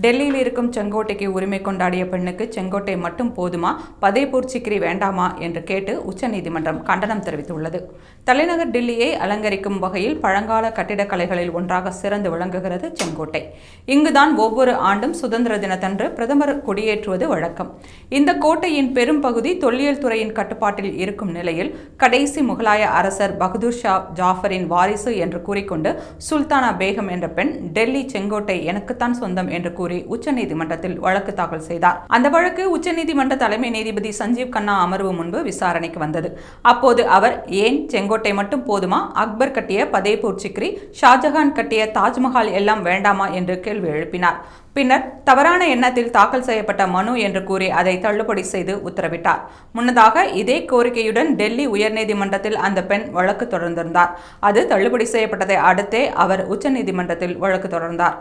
டெல்லியில் இருக்கும் செங்கோட்டைக்கு உரிமை கொண்டாடிய பெண்ணுக்கு செங்கோட்டை மட்டும் போதுமா? பதேபூர் சிக்ரி வேண்டாமா? என்று கேட்டு உச்சநீதிமன்றம் கண்டனம் தெரிவித்துள்ளது. தலைநகர் டெல்லியை அலங்கரிக்கும் வகையில் பழங்கால கட்டிடக்கலைகளில் ஒன்றாக சிறந்து விளங்குகிறது செங்கோட்டை. இங்குதான் ஒவ்வொரு ஆண்டும் சுதந்திர தினத்தன்று பிரதமர் கொடியேற்றுவது வழக்கம். இந்த கோட்டையின் பெரும் பகுதி தொல்லியல் துறையின் கட்டுப்பாட்டில் இருக்கும் நிலையில் கடைசி முகலாய அரசர் பகதூர் ஷா ஜாஃபரின் வாரிசு என்று கூறிக்கொண்டு சுல்தானா பேகம் என்ற பெண் டெல்லி செங்கோட்டை எனக்குத்தான் சொந்தம் என்று கூறி உச்சநீதிமன்றத்தில் வழக்கு தாக்கல் செய்தார். அந்த வழக்கு உச்சநீதிமன்ற தலைமை நீதிபதி சஞ்சீவ் கண்ணா அமர்வு முன்பு விசாரணைக்கு வந்தது. அப்போது அவர் ஏன்? செங்கோட்டை மட்டும் போதுமா? அக்பர் கட்டிய பதேபூர் சிக்ரி ஷாஜஹான் கட்டிய தாஜ்மஹால் எல்லாம் வேண்டாமா? என்று கேள்வி எழுப்பினார். பின்னர் தவறான எண்ணத்தில் தாக்கல் செய்யப்பட்ட மனு என்று கூறி அதை தள்ளுபடி செய்து உத்தரவிட்டார். முன்னதாக இதே கோரிக்கையுடன் டெல்லி உயர்நீதிமன்றத்தில் அந்த பெண் வழக்கு தொடர்ந்திருந்தார். அது தள்ளுபடி செய்யப்பட்டதை அடுத்தே அவர் உச்சநீதிமன்றத்தில் வழக்கு தொடர்ந்தார்.